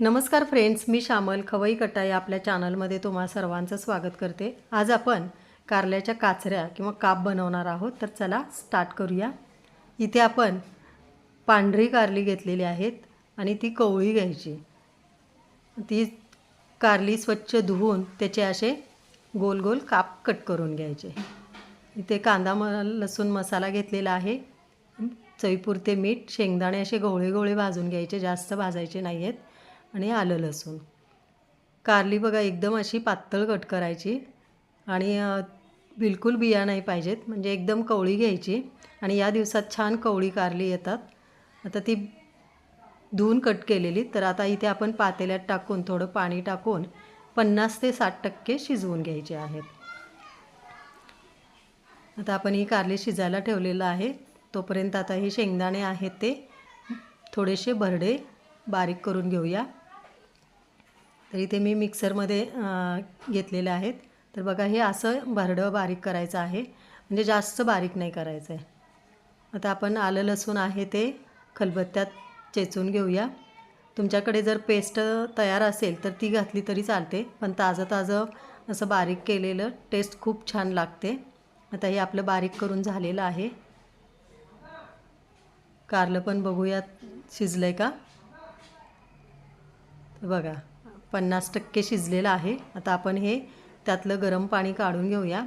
नमस्कार फ्रेंड्स मी श्यामल खवई कटाई या आपल्या चॅनलमध्ये तुम्हा सर्वांचं स्वागत करते. आज आपण कारल्याच्या काचऱ्या किंवा काप बनवणार आहोत तर चला स्टार्ट करूया. इथे आपण पांढरी कारली घेतलेली आहेत आणि ती कवळी घ्यायची. ती कारली स्वच्छ धुवून त्याचे असे गोल गोल काप कट करून घ्यायचे. इथे कांदा म लसूण मसाला घेतलेला आहे. चवीपुरते मीठ शेंगदाणे असे गोळे गोळे भाजून घ्यायचे जास्त भाजायचे नाही आहेत आणि आलं लसूण. कारली बघा एकदम अशी पातळ कट करायची आणि बिलकुल बिया नाही पाहिजेत. म्हणजे एकदम कवळी घ्यायची आणि या दिवसात छान कवळी कारली येतात. आता ती धुवून कट केलेली. तर आता इथे आपण पातेल्यात टाकून थोडं पाणी टाकून पन्नास ते साठ टक्के शिजवून घ्यायचे आहेत. आता आपण ही कारली शिजायला ठेवलेलं आहे. तोपर्यंत आता हे शेंगदाणे आहेत ते थोडेसे भरडे बारीक करून घेऊया. तर इथे मी मिक्सरमध्ये घेतलेले आहेत. तर बघा हे असं भरडं बारीक करायचं आहे. म्हणजे जास्त बारीक नाही करायचं आहे आता आपण आलं लसूण आहे ते खलबत्त्यात चेचून घेऊया. तुमच्याकडे जर पेस्ट तयार असेल तर ती घातली तरी चालते पण ताजं ताजं असं बारीक केलेलं टेस्ट खूप छान लागते. आता हे आपलं बारीक करून झालेलं आहे. कारलं पण बघूयात शिजलं आहे का बघा. पन्नास टक्के शिजलेलं आहे. आता आपण हे त्यातलं गरम पाणी काढून घेऊया.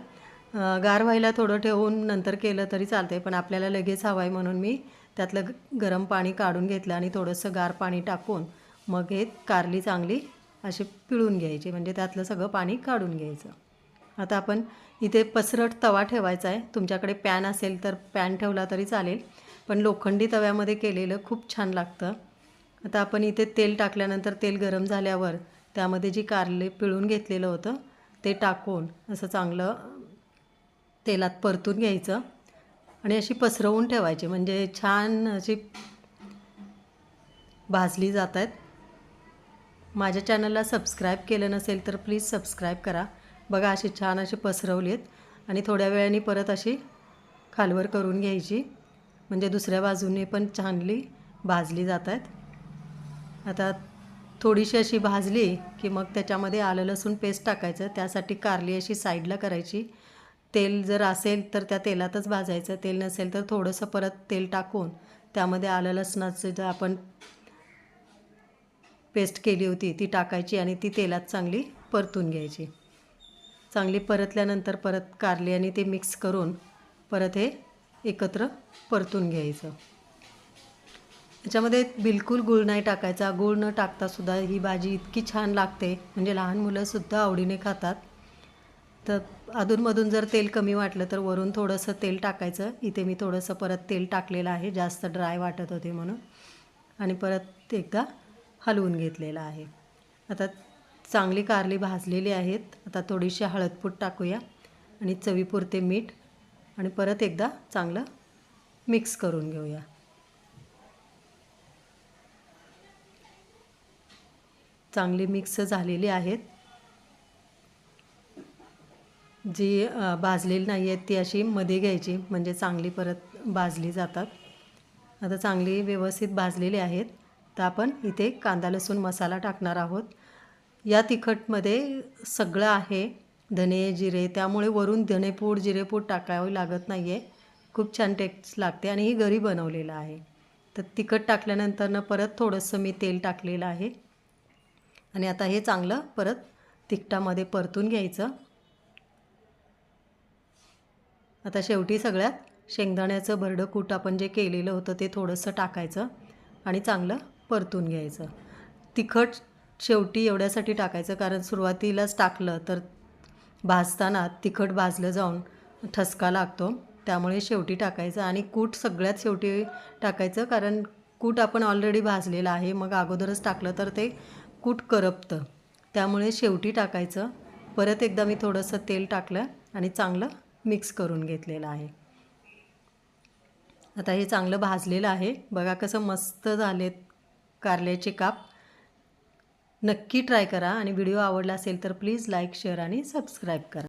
गार व्हायला थोडं ठेवून नंतर केलं तरी चालते पण आपल्याला लगेच हवं आहे म्हणून मी त्यातलं ग- गरम पाणी काढून घेतलं आणि थोडंसं गार पाणी टाकून मग हे कारली चांगली अशी पिळून घ्यायची म्हणजे त्यातलं सगळं पाणी काढून घ्यायचं. आता आपण इथे पसरट तवा ठेवायचा आहे. तुमच्याकडे पॅन असेल तर पॅन ठेवला तरी चालेल पण लोखंडी तव्यामध्ये केलेलं खूप छान लागतं. आता आपण इथे तेल टाकल्यानंतर तेल गरम झाल्यावर त्यामध्ये जी कारले पिळून घेतलेलं होतं ते टाकून असं चांगलं तेलात परतून घ्यायचं आणि अशी पसरवून ठेवायची. म्हणजे छान अशी भाजली जात आहेत माझ्या चॅनलला सबस्क्राईब केलं नसेल तर प्लीज सबस्क्राईब करा. बघा अशी छान अशी पसरवली आहेत आणि थोड्या वेळाने परत अशी खालवर करून घ्यायची. म्हणजे दुसऱ्या बाजूने पण चांगली भाजली जात आहेत आता थोडीशी अशी भाजली की मग त्याच्यामध्ये आलं लसूण पेस्ट टाकायचं. त्यासाठी कारली अशी साईडला करायची. तेल जर असेल तर त्या तेलातच भाजायचं. तेल नसेल तर थोडंसं परत तेल टाकून त्यामध्ये आलं लसणाचं जे आपण पेस्ट केली होती ती टाकायची आणि ती तेलात चांगली परतून घ्यायची. चांगली परतल्यानंतर परत कारली आणि ते मिक्स करून परत हे एकत्र परतून घ्यायचं. याच्यामध्ये बिलकुल गूळ नाही टाकायचा. गूळ न टाकतासुद्धा ही भाजी इतकी छान लागते. म्हणजे लहान मुलंसुद्धा आवडीने खातात. तर अधूनमधून जर तेल कमी वाटलं तर वरून थोडंसं तेल टाकायचं. इथे मी थोडंसं परत तेल टाकलेलं आहे. जास्त ड्राय वाटत होते म्हणून. आणि परत एकदा हलवून घेतलेलं आहे. आता चांगली कारली भाजलेली आहेत. आता थोडीशी हळदपूट टाकूया. आणि चवीपुरते मीठ. आणि परत एकदा चांगलं मिक्स करून घेऊया. चांगली मिक्स झालेली आहेत. जी भाजलेली नाही आहेत ती अशी मध्ये घ्यायची म्हणजे चांगली परत भाजली जातात. आता चांगली व्यवस्थित भाजलेली आहेत. तर आपण इथे कांदा लसूण मसाला टाकणार आहोत. या तिखटमध्ये सगळं आहे धने जिरे त्यामुळे वरून धनेपूड जिरेपूड टाकावं लागत नाही आहे खूप छान टेस्ट लागते आणि ही घरी बनवलेलं आहे. तर तिखट टाकल्यानंतरनं परत थोडंसं मी तेल टाकलेलं आहे. आणि आता हे चांगलं परत तिखटामध्ये परतून घ्यायचं. आता शेवटी सगळ्यात शेंगदाण्याचं भरडं कूट आपण जे केलेलं होतं ते थोडंसं टाकायचं आणि चांगलं परतून घ्यायचं. तिखट शेवटी एवढ्यासाठी टाकायचं कारण सुरुवातीलाच टाकलं तर भाजताना तिखट भाजलं जाऊन ठसका लागतो. त्यामुळे शेवटी टाकायचं आणि कूट सगळ्यात शेवटी टाकायचं कारण कूट आपण ऑलरेडी भाजलेलं आहे. मग अगोदरच टाकलं तर ते कूट करपतं. त्यामुळे शेवटी टाकायचं. परत एकदा मी थोडंसं तेल टाकलं आणि चांगलं मिक्स करून घेतलेलं आहे. आता हे चांगलं भाजलेलं आहे. बघा कसं मस्त झालेत कारल्याचे काप. नक्की ट्राय करा आणि व्हिडिओ आवडला असेल तर प्लीज लाईक शेअर आणि सबस्क्राईब करा.